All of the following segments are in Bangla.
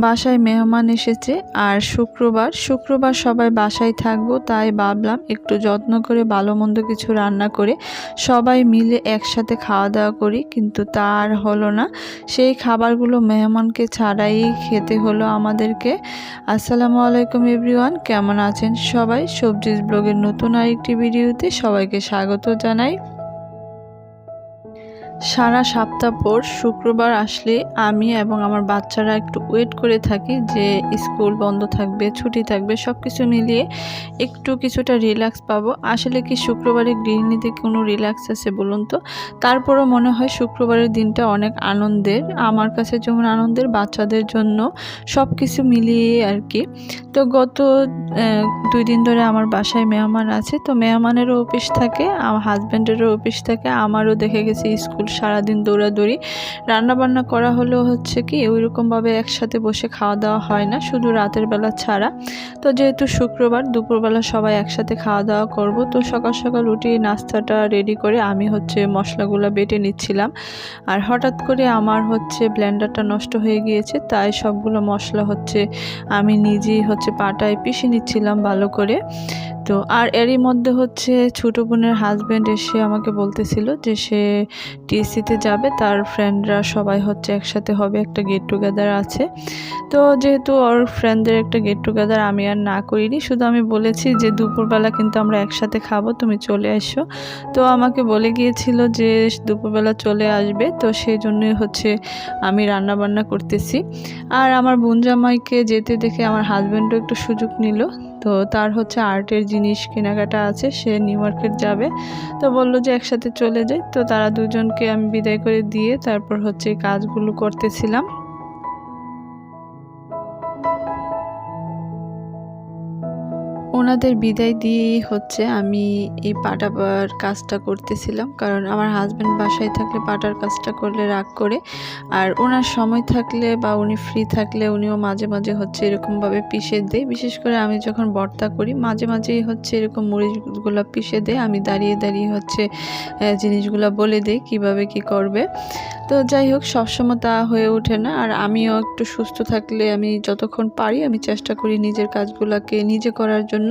বাসায় মেহমান এসেছে আর শুক্রবার শুক্রবার সবাই বাসায় থাকব, তাই ভাবলাম একটু যত্ন করে ভালো মন্দ কিছু রান্না করে সবাই মিলে একসাথে খাওয়া দাওয়া করি, কিন্তু তার হলো না। সেই খাবারগুলো মেহমানকে ছাড়াই খেতে হলো আমাদেরকে। আসসালামু আলাইকুম এভরিওয়ান, কেমন আছেন সবাই? সবজির ব্লগের নতুন আরেকটি ভিডিওতে সবাইকে স্বাগত জানাই। সারা সপ্তাহ পর শুক্রবার আসলে আমি এবং আমার বাচ্চারা একটু ওয়েট করে থাকি যে স্কুল বন্ধ থাকবে, ছুটি থাকবে সব কিছু মিলিয়ে একটু কিছুটা রিল্যাক্স পাবো। আসলে কি শুক্রবারে গৃহিণীতে কোনো রিল্যাক্স আছে বলুন তো? তারপরও মনে হয় শুক্রবারের দিনটা অনেক আনন্দের। আমার কাছে যেমন আনন্দের, বাচ্চাদের জন্য সব কিছু মিলিয়ে আর কি। তো গত দুই দিন ধরে আমার বাসায় মেহমান আছে। তো মেহমানেরও অফিস থাকে, আমার হাজব্যান্ডেরও অফিস থাকে, আমারও দেখে গেছি স্কুল সারাদিন দৌড়াদৌড়ি। রান্নাবান্না করা হলেও হচ্ছে কি, ওইরকমভাবে একসাথে বসে খাওয়া দাওয়া হয় না, শুধু রাতের বেলা ছাড়া। তো যেহেতু শুক্রবার, দুপুরবেলা সবাই একসাথে খাওয়া দাওয়া করব। তো সকাল সকাল উঠে নাস্তাটা রেডি করে আমি হচ্ছে মশলাগুলো বেটে নিচ্ছিলাম। আর হঠাৎ করে আমার হচ্ছে ব্লেন্ডারটা নষ্ট হয়ে গিয়েছে, তাই সবগুলো মশলা হচ্ছে আমি নিজেই হচ্ছে পাটায় পিষে নিচ্ছিলাম ভালো করে। তো আর এরই মধ্যে হচ্ছে ছোটো বোনের হাজব্যান্ড এসে আমাকে বলতেছিল যে সে টিএসসিতে যাবে, তার ফ্রেন্ডরা সবাই হচ্ছে একসাথে হবে, একটা গেট টুগেদার আছে। তো যেহেতু ওর ফ্রেন্ডদের একটা গেট টুগেদার আমি আর না করিনি, শুধু আমি বলেছি যে দুপুরবেলা কিন্তু আমরা একসাথে খাব, তুমি চলে এসো। তো আমাকে বলে গিয়েছিল যে দুপুরবেলা চলে আসবে, তো সেই জন্যই হচ্ছে আমি রান্না বান্না করতেছি। আর আমার বোন জামাইকে যেতে দেখে আমার হাজব্যান্ডও একটু সুযোগ নিল। তো তার হচ্ছে আর্টের জিনিস কেনাকাটা আছে, সে নিউ মার্কেট যাবে। তো বলল যে একসাথে চলে যাই। তো তারা দুজনকে আমি বিদায় করে দিয়ে তারপর হচ্ছে কাজগুলো করতেছিলাম। ওনাদের বিদায় দিয়েই হচ্ছে আমি এই পাটাবার কাজটা করতেছিলাম। কারণ আমার হাজব্যান্ড বাসায় থাকলে পাটার কাজটা করলে রাগ করে। আর ওনার সময় থাকলে বা উনি ফ্রি থাকলে উনিও মাঝে মাঝে হচ্ছে এরকমভাবে পিষে দেয়। বিশেষ করে আমি যখন বর্তা করি, মাঝে মাঝেই হচ্ছে এরকম মরিচগুলো পিষে দেয়। আমি দাঁড়িয়ে দাঁড়িয়ে হচ্ছে জিনিসগুলো বলে দেই কীভাবে কি করবে। তো যাই হোক, সবসময় তা হয়ে ওঠে না। আর আমিও একটু সুস্থ থাকলে আমি যতক্ষণ পারি, আমি চেষ্টা করি নিজের কাজগুলোকে নিজে করার জন্য।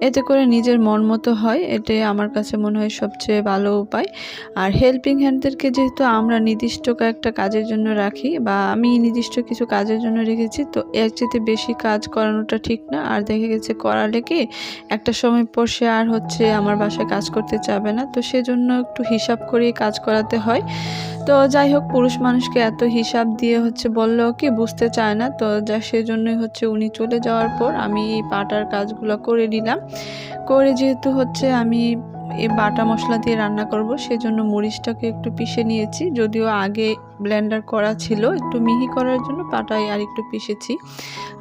এতে করে নিজের মন মতো হয় এটাই আমার কাছে মনে হয় সবচেয়ে ভালো উপায়। আর হেল্পিং হ্যান্ডদেরকে যেহেতু আমরা নির্দিষ্ট একটা কাজের জন্য রাখি বা আমি নির্দিষ্ট কিছু কাজের জন্য রেখেছি, তো এর চেয়ে বেশি কাজ করানোটা ঠিক না। আর দেখে গেছে করালে কি, একটা সময় পর সে আর হচ্ছে আমার বাসায় কাজ করতে চাবে না। তো সেজন্য একটু হিসাব করেই কাজ করাতে হয়। তো যাই হোক, পুরুষ মানুষকে এত হিসাব দিয়ে হচ্ছে বলল, কি বুঝতে চায় না? তো যা, সেজন্যই হচ্ছে উনি চলে যাওয়ার পর আমি এই পাটার কাজগুলো করে নিলাম। করে যেহেতু হচ্ছে আমি এই বাটা মশলা দিয়ে রান্না করব, সেজন্য মরিচটাকে একটু পিষে নিয়েছি। যদিও আগে ব্লেন্ডার করা ছিল, একটু মিহি করার জন্য পাটায় আর একটু পিষেছি।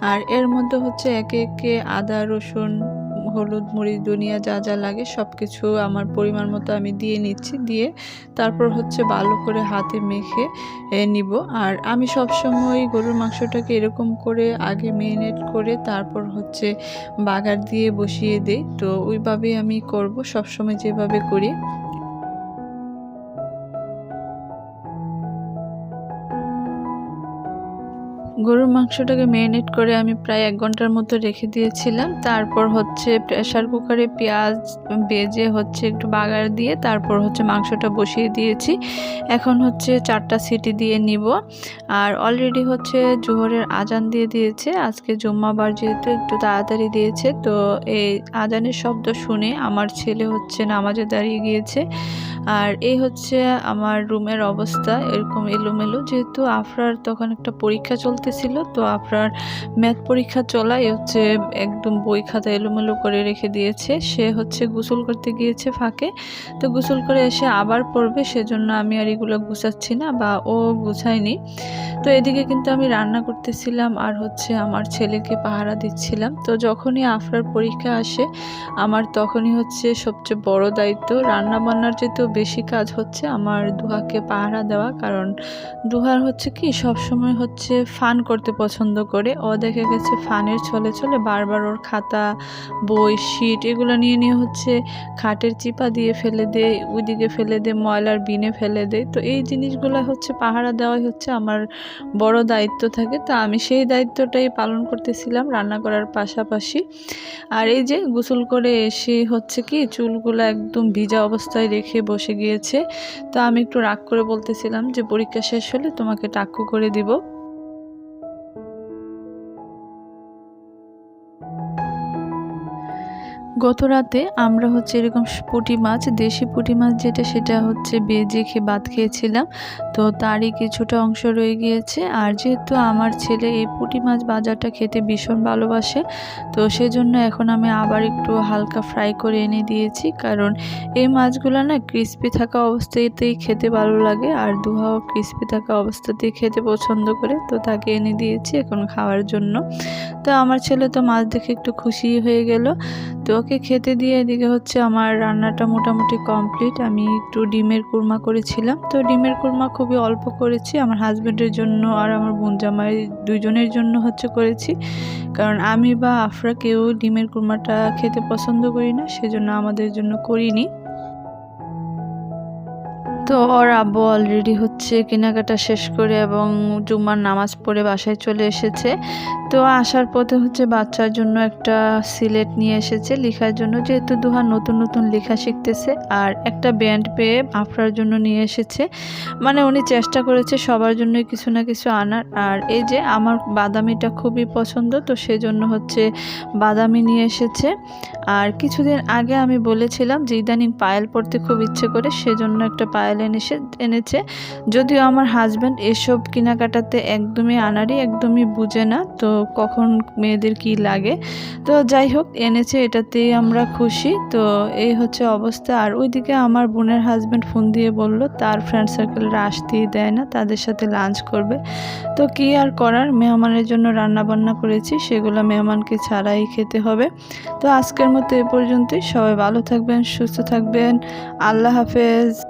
আর এর মধ্যে হচ্ছে একে একে আদা, রসুন হলুদ মরিচ দুনিয়া যা যা লাগে সব কিছু আমার পরিমাণ মতো আমি দিয়ে নিচ্ছি। দিয়ে তারপর হচ্ছে ভালো করে হাতে মেখে নিব। আর আমি সবসময় গরুর মাংসটাকে এরকম করে আগে মেরিনেট করে তারপর হচ্ছে বাগার দিয়ে বসিয়ে দেই। তো ওইভাবেই আমি করব, সবসময় যেভাবে করি। গরুর মাংসটাকে ম্যারিনেট করে আমি প্রায় এক ঘণ্টার মতো রেখে দিয়েছিলাম। তারপর হচ্ছে প্রেশার কুকারে পেঁয়াজ বেজে হচ্ছে একটু বাগার দিয়ে তারপর হচ্ছে মাংসটা বসিয়ে দিয়েছি। এখন হচ্ছে চারটা সিটি দিয়ে নিব। আর অলরেডি হচ্ছে জোহরের আজান দিয়ে দিয়েছে। আজকে জুম্মাবার যেহেতু একটু তাড়াতাড়ি দিয়েছে, তো এই আজানের শব্দ শুনে আমার ছেলে হচ্ছে নামাজে দাঁড়িয়ে গিয়েছে। আর এই হচ্ছে আমার রুমের অবস্থা, এরকম এলোমেলো। যেহেতু আফরার তখন একটা পরীক্ষা চলতেছিল তো আপনার ম্যাথ পরীক্ষা চলাই হচ্ছে একদম বই খাতা এলোমেলো করে রেখে দিয়েছে। সে হচ্ছে গোসল করতে গিয়েছে ফাঁকে। তো গোসল করে এসে আবার পড়বে, সেজন্য আমি আর এগুলো গুছাচ্ছি না বা ও গুছায়নি। তো এদিকে কিন্তু আমি রান্না করতেছিলাম আর হচ্ছে আমার ছেলেকে পাহারা দিচ্ছিলাম। তো যখনই আফরার পরীক্ষা আসে, আমার তখনই হচ্ছে সবচেয়ে বড় দায়িত্ব। রান্না বান্নার যেহেতু বেশি কাজ হচ্ছে, আমার দুহাকে পাহারা দেওয়া। কারণ দুহার হচ্ছে কি, সবসময় হচ্ছে ফান করতে পছন্দ করে। ও দেখে গেছে ফানের ছলে ছলে বারবার ওর খাতা, বই শিট এগুলো নিয়ে নিয়ে হচ্ছে খাটের চিপা দিয়ে ফেলে দেয় ওইদিকে ফেলে দেয় ময়লার বিনে ফেলে দেয় তো এই জিনিসগুলো হচ্ছে পাহারা দেওয়াই হচ্ছে আমার বড় দায়িত্ব থাকে। তো আমি সেই দায়িত্বটাই পালন করতেছিলাম রান্না করার পাশাপাশি। আর এই যে গোসল করে এসে হচ্ছে কি চুলগুলো একদম ভিজা অবস্থায় রেখে বসে গিয়েছে। তো আমি একটু রাগ করে বলতেছিলাম যে পরীক্ষা শেষ হলে তোমাকে টাক্কু করে দিব। গত রাতে আমরা হচ্ছে এরকম পুঁটি মাছ, দেশি পুঁটি মাছ যেটা, সেটা হচ্ছে বেজে খেয়ে ভাত খেয়েছিলাম। তো তারই কিছুটা অংশ রয়ে গিয়েছে। আর যেহেতু আমার ছেলে এই পুঁটি মাছ বাজারটা খেতে ভীষণ ভালোবাসে, তো সেজন্য এখন আমি আবার একটু হালকা ফ্রাই করে এনে দিয়েছি। কারণ এই মাছগুলো না ক্রিস্পি থাকা অবস্থাতেই খেতে ভালো লাগে, আর দুহাও ক্রিস্পি থাকা অবস্থাতেই খেতে পছন্দ করে, তো তাকে এনে দিয়েছি এখন খাওয়ার জন্য। তো আমার ছেলে তো মাছ দেখে একটু খুশি হয়ে গেল। তো ওকে খেতে দিয়ে এদিকে হচ্ছে আমার রান্নাটা মোটামুটি কমপ্লিট আমি একটু ডিমের কুরমা করেছিলাম। তো ডিমের কুরমা খুবই অল্প করেছি। আমার হাজব্যান্ডের জন্য আর আমার বোন জামাই দুজনের জন্য হচ্ছে করেছি। কারণ আমি বা আফরা কেউ ডিমের কুরমাটা খেতে পছন্দ করি না, সেজন্য আমাদের জন্য করিনি। তো ওর আব্বু অলরেডি হচ্ছে কেনাকাটা শেষ করে এবং জুম্মার নামাজ পড়ে বাসায় চলে এসেছে। তো আসার পথে হচ্ছে বাচ্চার জন্য একটা সিলেট নিয়ে এসেছে লেখার জন্য, যেহেতু দুহা নতুন নতুন লেখা শিখতেছে আর একটা ব্যান্ড পেয়ে আফরার জন্য নিয়ে এসেছে। মানে উনি চেষ্টা করেছে সবার জন্যই কিছু না কিছু আনার। আর এই যে আমার বাদামিটা খুবই পছন্দ, তো সেজন্য হচ্ছে বাদামি নিয়ে এসেছে। আর কিছুদিন আগে আমি বলেছিলাম যে ইদানিং পায়েল পড়তে খুব ইচ্ছে করে, সেজন্য একটা পায়েল এনেছে এনেছে। যদিও আমার হাজব্যান্ড এসব কেনাকাটাতে একদমই আনারই একদমই বুঝে না, তো কখন মেয়েদের কি লাগে। তো যাই হোক, এনেছে, এটাতেই আমরা খুশি। তো এই হচ্ছে অবস্থা। আর ওইদিকে আমার বোনের হাজব্যান্ড ফোন দিয়ে বলল, তার ফ্রেন্ড সার্কেলরা আসতেই দেয় না, তাদের সাথে লাঞ্চ করবে। তো কি আর করার? মেহমানের জন্য রান্না বান্না করেছি, সেগুলো মেহমানকে ছাড়াই খেতে হবে। তো আজকের মতো এ পর্যন্তই। সবাই ভালো থাকবেন, সুস্থ থাকবেন। আল্লাহ হাফেজ।